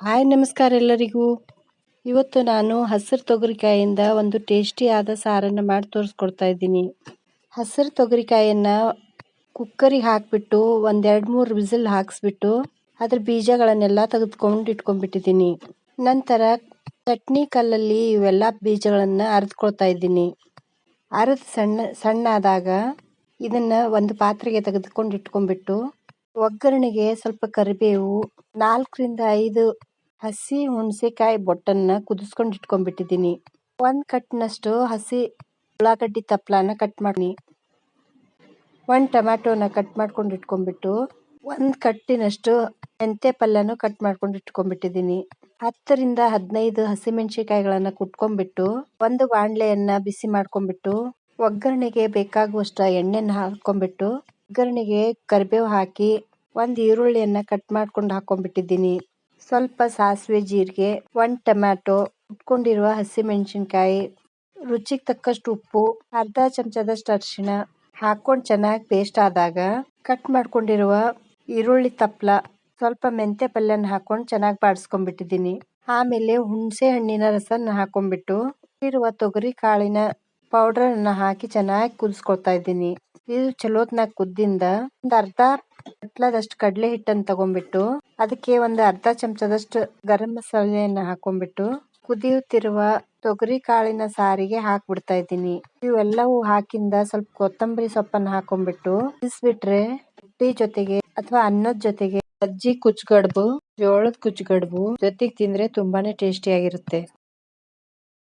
Hi, ನಮಸ್ಕಾರ ಎಲ್ಲರಿಗೂ. ಇವತ್ತು ನಾನು ಹಸಿರು ತೊಗರಿಕಾಯಿಂದ ಒಂದು ಟೇಸ್ಟಿಯಾದ ಸಾರನ್ನು ಮಾಡಿ ತೋರಿಸ್ಕೊಡ್ತಾ ಇದ್ದೀನಿ. ಹಸಿರು ತೊಗರಿಕಾಯಿಯನ್ನು ಕುಕ್ಕರಿಗೆ ಹಾಕಿಬಿಟ್ಟು ಒಂದೆರಡು ಮೂರು ವಿಸಿಲ್ ಹಾಕಿಸ್ಬಿಟ್ಟು ಅದ್ರ ಬೀಜಗಳನ್ನೆಲ್ಲ ತೆಗೆದುಕೊಂಡು ಇಟ್ಕೊಂಡ್ಬಿಟ್ಟಿದ್ದೀನಿ. ನಂತರ ಚಟ್ನಿ ಕಲ್ಲಲ್ಲಿ ಇವೆಲ್ಲ ಬೀಜಗಳನ್ನು ಅರೆದ್ಕೊಳ್ತಾ ಇದ್ದೀನಿ. ಅರೆದು ಸಣ್ಣ ಸಣ್ಣ ಆದಾಗ ಇದನ್ನು ಒಂದು ಪಾತ್ರೆಗೆ ತೆಗೆದುಕೊಂಡು ಇಟ್ಕೊಂಡ್ಬಿಟ್ಟು ಒಗ್ಗರಣೆಗೆ ಸ್ವಲ್ಪ ಕರಿಬೇವು, ನಾಲ್ಕರಿಂದ ಐದು ಹಸಿ ಹುಣಸೆಕಾಯಿ ಬೊಟ್ಟನ್ನ ಕುದಿಸ್ಕೊಂಡು ಇಟ್ಕೊಂಡ್ಬಿಟ್ಟಿದ್ದೀನಿ. ಒಂದು ಕಟ್ನಷ್ಟು ಹಸಿ ಉಳ್ಳಾಗಡ್ಡಿ ತಪ್ಪಲನ ಕಟ್ ಮಾಡಿ ಒಂದು ಟೊಮ್ಯಾಟೋನ ಕಟ್ ಮಾಡ್ಕೊಂಡು ಇಟ್ಕೊಂಡ್ಬಿಟ್ಟು, ಒಂದು ಕಟ್ಟಿನಷ್ಟು ಮೆಂತೆ ಪಲ್ಯನೂ ಕಟ್ ಮಾಡ್ಕೊಂಡು ಇಟ್ಕೊಂಡ್ಬಿಟ್ಟಿದ್ದೀನಿ. ಹತ್ತರಿಂದ ಹದಿನೈದು ಹಸಿಮೆಣಸಿಕಾಯಿಗಳನ್ನ ಕುಟ್ಕೊಂಡ್ಬಿಟ್ಟು, ಒಂದು ಬಾಣಲೆಯನ್ನು ಬಿಸಿ ಮಾಡ್ಕೊಂಡ್ಬಿಟ್ಟು, ಒಗ್ಗರಣೆಗೆ ಬೇಕಾಗುವಷ್ಟು ಎಣ್ಣೆನ ಹಾಕೊಂಡ್ಬಿಟ್ಟು ಒಗ್ಗರಣೆಗೆ ಕರಿಬೇವು ಹಾಕಿ ಒಂದು ಈರುಳ್ಳಿಯನ್ನು ಕಟ್ ಮಾಡ್ಕೊಂಡು ಹಾಕೊಂಡ್ಬಿಟ್ಟಿದ್ದೀನಿ. ಸ್ವಲ್ಪ ಸಾಸಿವೆ ಜೀರಿಗೆ, ಒಂದು ಟೊಮ್ಯಾಟೊ, ಉಟ್ಕೊಂಡಿರುವ ಹಸಿಮೆಣಸಿನ್ಕಾಯಿ, ರುಚಿಗೆ ತಕ್ಕಷ್ಟು ಉಪ್ಪು, ಅರ್ಧ ಚಮಚದಷ್ಟು ಅರಿಶಿಣ ಹಾಕೊಂಡು ಚೆನ್ನಾಗಿ ಪೇಸ್ಟ್ ಆದಾಗ ಕಟ್ ಮಾಡ್ಕೊಂಡಿರುವ ಈರುಳ್ಳಿ ತಪ್ಪಲ ಸ್ವಲ್ಪ ಮೆಂತ್ಯ ಪಲ್ಯನ ಹಾಕೊಂಡು ಚೆನ್ನಾಗಿ ಬಾಡಿಸ್ಕೊಂಡ್ಬಿಟ್ಟಿದ್ದೀನಿ. ಆಮೇಲೆ ಹುಣಸೆ ಹಣ್ಣಿನ ರಸನ ಹಾಕೊಂಡ್ಬಿಟ್ಟು ಇರುವ ತೊಗರಿ ಕಾಳಿನ ಪೌಡ್ರನ್ನು ಹಾಕಿ ಚೆನ್ನಾಗಿ ಕುದಿಸ್ಕೊಳ್ತಾ ಇದ್ದೀನಿ. ಇದು ಚಲೋತ್ನಾಗ ಕುದ್ದಿಂದ ಒಂದ್ ಅರ್ಧ ಕತ್ಲದಷ್ಟು ಕಡಲೆ ಹಿಟ್ಟನ್ನ ತಗೊಂಡ್ಬಿಟ್ಟು ಅದಕ್ಕೆ ಒಂದು ಅರ್ಧ ಚಮಚದಷ್ಟು ಗರಂ ಮಸಾಲೆಯನ್ನ ಹಾಕೊಂಡ್ಬಿಟ್ಟು ಕುದಿಯುತ್ತಿರುವ ತೊಗರಿ ಕಾಳಿನ ಸಾರಿಗೆ ಹಾಕ್ಬಿಡ್ತಾ ಇದ್ದೀನಿ. ಇವೆಲ್ಲವೂ ಹಾಕಿಂದ ಸ್ವಲ್ಪ ಕೊತ್ತಂಬರಿ ಸೊಪ್ಪನ್ನ ಹಾಕೊಂಡ್ಬಿಟ್ಟು ಬಿಟ್ರೆ ರೊಟ್ಟಿ ಜೊತೆಗೆ ಅಥವಾ ಅನ್ನದ ಜೊತೆಗೆ ಸಜ್ಜಿ ಕುಚ್ಗಡ್ಬು, ಜೋಳದ ಕುಚ್ಗಡ್ಬು ಜೊತೆಗೆ ತಿಂದ್ರೆ ತುಂಬಾನೇ ಟೇಸ್ಟಿ ಆಗಿರುತ್ತೆ.